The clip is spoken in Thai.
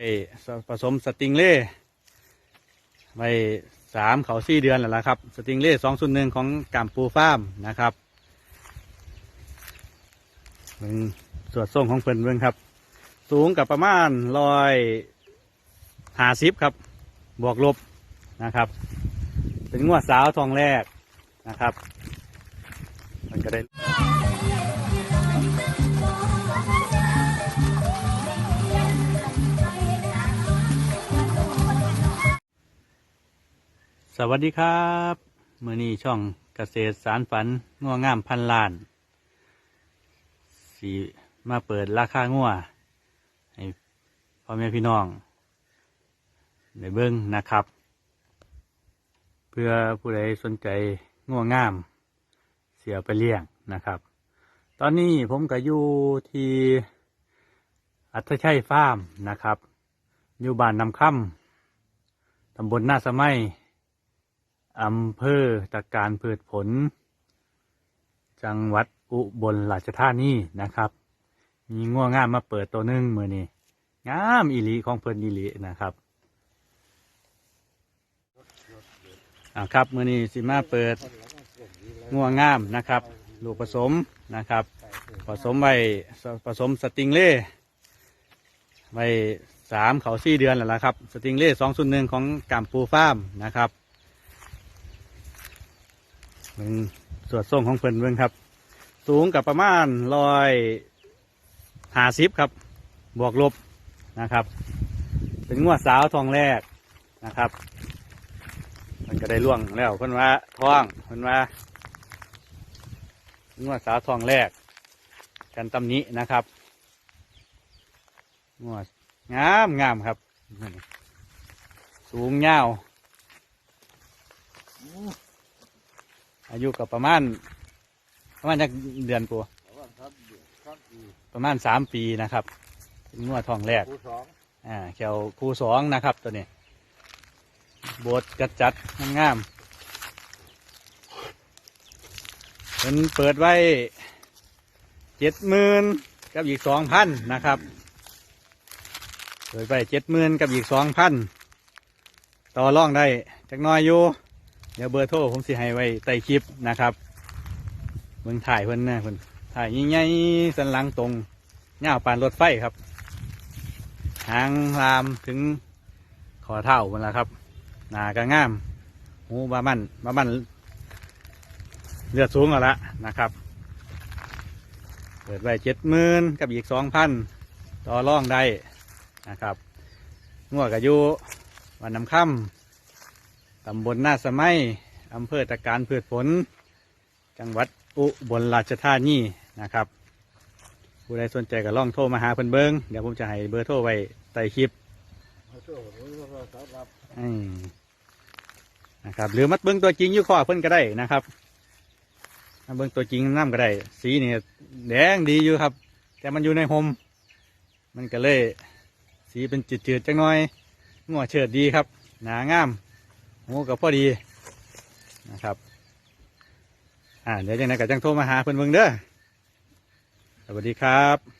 ไอ้ผสมสติงเล่ไว้สามเขาสี่เดือนแล้วละครับ สติงเล่สองส่วนหนึ่งของกามปูฟาร์มนะครับเป็นส่วดส่งของเพิ่นเบิ่งครับ สูงกับประมาณร้อยหาสิบครับ บวกลบนะครับ เป็นงวดสาวทองแรกนะครับ มันก็ได้ สวัสดีครับมือนี้ช่องเกษตรสารฝันงัวงามพันล้านสีมาเปิดราคางัวให้พ่อแม่พี่น้องได้เบิ้องนะครับ เพื่อผู้ใดสนใจงัวงาม เสียไปเลี้ยงนะครับ ตอนนี้ผมก็อยู่ที่อัตชัยฟาร์มนะครับ อยู่บ้านนำค่ำตำบลหน้าสมัย อำเภอตะการพืชผล จังหวัดอุบลราชธานีนะครับ มีง่วงงามมาเปิดตัวหนึ่งมือนี้งามอีลีของเพิ่นอีลีนะครับอ่าครับมือนี้สิมาเปิดง่วงงามนะครับ ลูกผสมนะครับ ผสมไว้ผสมสติงเล่ไว้สามเขาสี่เดือนแล้วละครับ สติงเล่สองส่วนหนึ่งของกามปูฟาร์มนะครับ เป็นสวดส่งของเพิ่นเบิ่งครับ สูงกับประมาณร้อยห้าสิบครับ บวกลบนะครับ เป็นงวดสาวทองแรกนะครับ มันก็ได้ล่วงแล้วเพิ่นว่าท้องเพิ่นว่างวดสาวทองแรก กันตำนี้นะครับงวดงามงามครับ สูงยาว อายุกับประมาณ ประมาณจักเดือนปัวประมาณสามปีนะครับเป็นงวดทองแรกผู้สองอ่าแขวคู่สองนะครับ ตัวนี้โบดจัดจัดๆงามๆเป็นเปิดไว้เจ็ดหมื่นกับอีกสองพันนะครับเปิดไว้เจ็ดหมื่นกับอีกสองพันต่อรองได้จักหน้อยอยู่ เดี๋ยวเบอร์โทรผมสิให้ไว้ใต้คลิปนะครับเมืองถ่ายเพิ่นนะเพิ่นถ่ายใหญ่ๆสันหลังตรงเงาปานรถไฟครับ หางลามถึงขอเท่ามันละครับ หนากระง่ามหูบามันบามันเลือดสูงเอาละนะครับเปิดไว้เจ็ดหมื่นกับอีกสองพันต่อร่องได้นะครับงวกอายุวันน้ำค่ำ ตำบลหน้าสไมัยอำเภอตะการเพืชผล จังหวัดอุบลราชธานีนะครับ ผู้ใดสนใจก็ล่องโทรมาหาเพิ่นเบิงเดี๋ยวผมจะให้เบอร์โทรไว้ใต้คลิปอืมนะครับหรือมัดเบิ้งตัวจริงอยู่ข้อเพิ่นก็ได้นะครับมาเบิ้งตัวจริงน้ำก็ได้ สีนี่แดงดีอยู่ครับ แต่มันอยู่ในโฮมมันก็เลย สีเป็นจืดๆจังน้อยงัวเฉิดดีครับ หนางาม หูกับพอดีนะครับ อ่าเดี๋ยวยังไหนก็จังโทรมาหาเพื่อนเบิ่งเด้อสวัสดีครับ